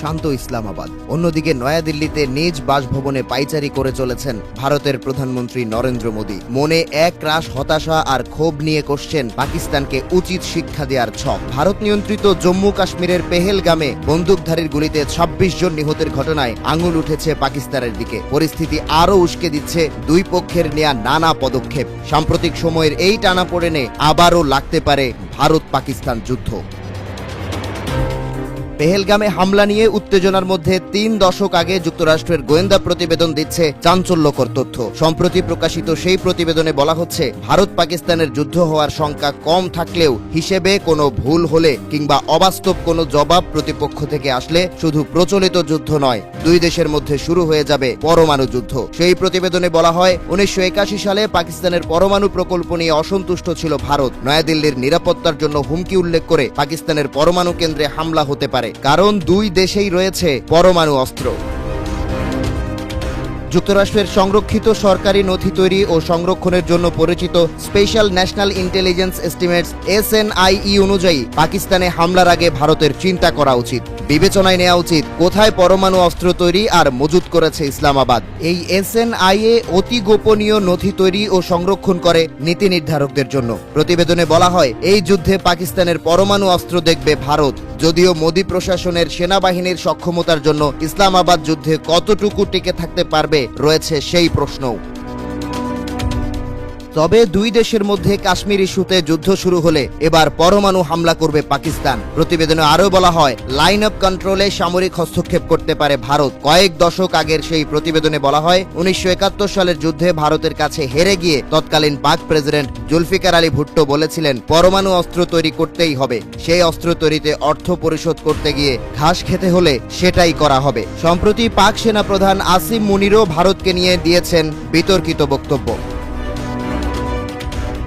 শান্ত ইসলামাবাদ। অন্যদিকে নয়াদিল্লিতে নিজ বাসভবনে পাইচারি করে চলেছেন ভারতের প্রধানমন্ত্রী নরেন্দ্র মোদী। মনে এক রাশ হতাশা আর ক্ষোভ নিয়ে করছেন পাকিস্তানকে উচিত শিক্ষা দেওয়ার ছক। ভারত নিয়ন্ত্রিত জম্মু কাশ্মীরের পেহেলগামে বন্দুকধারীর গুলিতে ২৬ জন নিহতের ঘটনায় আঙুল উঠেছে পাকিস্তানের দিকে। পরিস্থিতি আরও উস্কে দিচ্ছে দুই পক্ষের নেয়া নানা পদক্ষেপ। সাম্প্রতিক সময়ের এই টানাপোড়েনে আবারও লাগতে পারে ভারত পাকিস্তান যুদ্ধ। পেহেলগামে হামলা নিয়ে উত্তেজনার মধ্যে তিন দশক আগে যুক্তরাষ্ট্রের গোয়েন্দা প্রতিবেদন দিচ্ছে চাঞ্চল্যকর তথ্য। সম্প্রতি প্রকাশিত সেই প্রতিবেদনে বলা হচ্ছে, ভারত পাকিস্তানের যুদ্ধ হওয়ার সংখ্যা কম থাকলেও হিসেবে কোনো ভুল হলে কিংবা অবাস্তব কোনো জবাব প্রতিপক্ষ থেকে আসলে শুধু প্রচলিত যুদ্ধ নয়, দুই দেশের মধ্যে শুরু হয়ে যাবে পরমাণু যুদ্ধ। সেই প্রতিবেদনে বলা হয়, উনিশশো একাশি সালে পাকিস্তানের পরমাণু প্রকল্প নিয়ে অসন্তুষ্ট ছিল ভারত। নয়াদিল্লির নিরাপত্তার জন্য হুমকি উল্লেখ করে পাকিস্তানের পরমাণু কেন্দ্রে হামলা হতে পারে। কারণ দুই দেশেই রয়েছে পরমাণু অস্ত্র। যুক্তরাষ্ট্রের সংরক্ষিত সরকারি নথি তৈরি ও সংরক্ষণের জন্য পরিচিত special national intelligence estimates SNIE অনুযায়ী পাকিস্তানে হামলার আগে ভারতের চিন্তা করা উচিত। বিবেচনায় নেওয়া উচিত কোথায় পরমাণু অস্ত্র তৈরি আর মজুত করেছে ইসলামাবাদ। এই এসএনআইএ অতি গোপনীয় নথি তৈরি ও সংরক্ষণ করে নীতি নির্ধারকদের জন্য। প্রতিবেদনে বলা হয়, এই যুদ্ধে পাকিস্তানের পরমাণু অস্ত্র দেখবে ভারত। যদিও মোদী প্রশাসনের সেনাবাহিনীর সক্ষমতার জন্য ইসলামাবাদ যুদ্ধে কতটুকু টিকে থাকতে পারবে রয়েছে সেই প্রশ্নও। তবে দুই দেশের মধ্যে কাশ্মীর ইস্যুতে যুদ্ধ শুরু হলে এবার পরমাণু হামলা করবে পাকিস্তান। প্রতিবেদনে আরও বলা হয় লাইন অফ কন্ট্রোলে সামরিক হস্তক্ষেপ করতে পারে ভারত। কয়েক দশক আগের সেই প্রতিবেদনে বলা হয়, উনিশশো একাত্তর সালের যুদ্ধে ভারতের কাছে হেরে গিয়ে তৎকালীন পাক প্রেসিডেন্ট জুলফিকার আলী ভুট্টো বলেছিলেন, পরমাণু অস্ত্র তৈরি করতেই হবে। সেই অস্ত্র তৈরিতে অর্থ পরিশোধ করতে গিয়ে ঘাস খেতে হলে সেটাই করা হবে। সম্প্রতি পাক সেনা প্রধান আসিম মুনিরও ভারতকে নিয়ে দিয়েছেন বিতর্কিত বক্তব্য।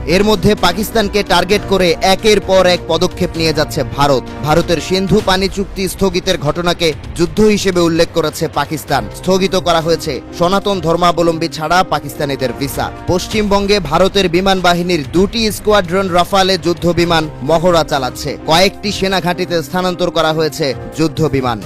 এর মধ্যে পাকিস্তানকে টার্গেট করে একের পর এক পদক্ষেপ নিয়ে যাচ্ছে ভারত। ভারতের সিন্ধু পানি চুক্তি স্থগিতের ঘটনাকে যুদ্ধ হিসেবে উল্লেখ করেছে পাকিস্তান। স্থগিত করা হয়েছে সনাতন ধর্মাবলম্বী ছাড়া পাকিস্তানিদের ভিসা। পশ্চিমবঙ্গে ভারতের বিমান বাহিনীর দুটি স্কোয়াড্রন রাফালে যুদ্ধ বিমান মহড়া চালাচ্ছে। কয়েকটি সেনা ঘাঁটিতে স্থানান্তর করা হয়েছে যুদ্ধ বিমান।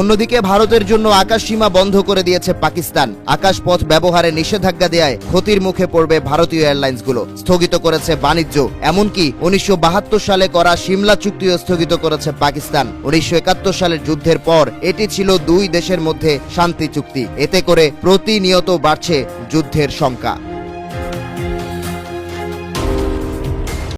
অন্যদিকে ভারতের জন্য আকাশ সীমা বন্ধ করে দিয়েছে পাকিস্তান। আকাশপথ ব্যবহারে নিষেধাজ্ঞা দেয় ক্ষতির মুখে পড়বে ভারতীয় এয়ারলাইন্সগুলো, স্থগিত করেছে বাণিজ্য। এমনকি উনিশশো বাহাত্তর সালে করা সিমলা চুক্তিও স্থগিত করেছে পাকিস্তান। উনিশশো একাত্তর সালের যুদ্ধের পর এটি ছিল দুই দেশের মধ্যে শান্তি চুক্তি। এতে করে প্রতিনিয়ত বাড়ছে যুদ্ধের সংখ্যা।